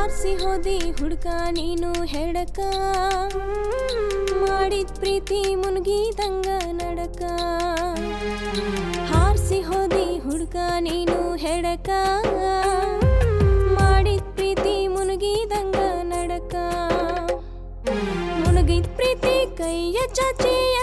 ಹಾರಿಸಿ ಹೋದಿ ಹುಡ್ಕ ನೀನು ಹೆಡಕ. ಮಾಡಿದ ಪ್ರೀತಿ ಮುನ್ಗಿದಂಗ ನಡಕ. ಹಾರಿಸಿ ಹೋದಿ ಹುಡ್ಕ ನೀನು ಹೆಡಕ. ಮಾಡಿದ ಪ್ರೀತಿ ಮುನ್ಗಿದಂಗ ನಡಕ. ಮುನ್ಗಿದ ಪ್ರೀತಿ ಕೈಯ ಚಾಚಿ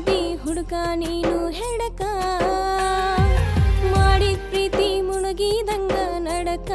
ಹೋದಿ ಹುಡುಗ ನೀನು ಹೆಡಕ? ಮಾಡಿದ ಪ್ರೀತಿ ಮುಳುಗಿದಂಗ ನಡಕ?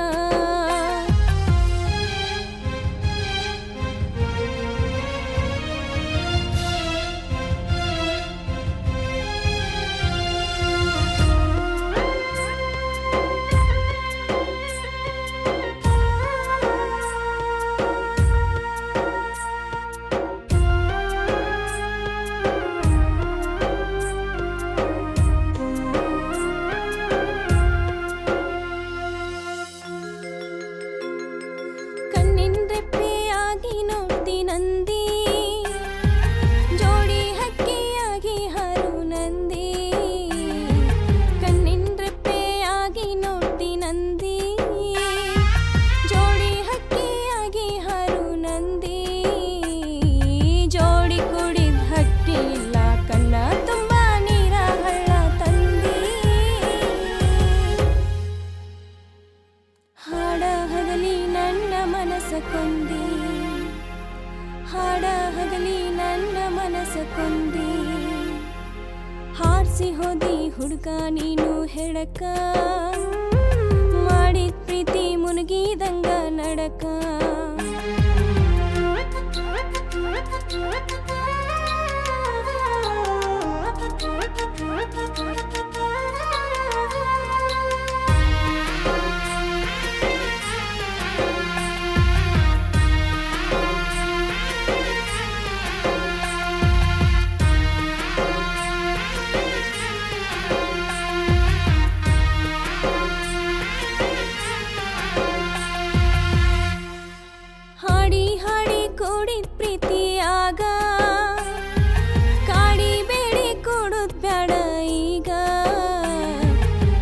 ಮನಸ ಕೊಂದಿ. ಹಾಡ ಹಗಲಿ ನನ್ನ ಮನಸ ಕೊಂದಿ. ಹಾರಿಸಿ ಹೋದಿ ಹುಡುಗ ನೀನು ಹೆಡಕ ಮಾಡಿದ ಪ್ರೀತಿ ಮುನುಗಿದಂಗ ನಡಕ ಬ್ಯಾಡ ಈಗ.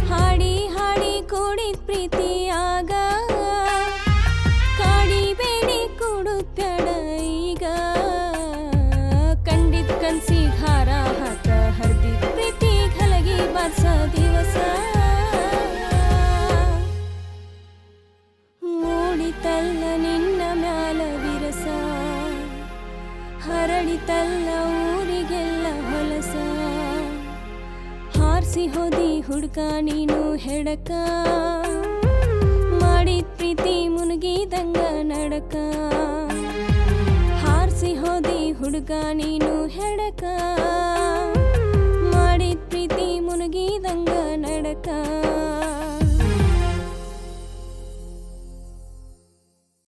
ಹಾಡಿ ಹಾಡಿ ಕೂಡಿದ ಪ್ರೀತಿಯಾಗ. ಕಾಡಿ ಬೇಡಿ ಕೊಡುದ್ ಬ್ಯಾಡ ಈಗ. ಕಂಡಿದ್ ಕನ್ಸಿಗ್ ಹಾರ ಹಾಕ ಹರ್ದಿದ್ ಪ್ರೀತಿ ಹಲಗಿ ಬಾರ್ಸ ದಿವಸ. ಮೂಡಿತಲ್ಲ ನಿನ್ನ ಮ್ಯಾಲ ವಿರಸ. ಹರಡಿತಲ್ಲ ಹಾರಿಸಿ ಹೋದಿ ಹುಡ್ಕ ನೀನು ಹೆಡಕ? ಮಾಡಿದ ಪ್ರೀತಿ ಮುನುಗಿದಂಗ ನಡಕ? ಹಾರಿಸಿ ಹೋದಿ ಹುಡ್ಗ ನೀನು ಹೆಡಕ?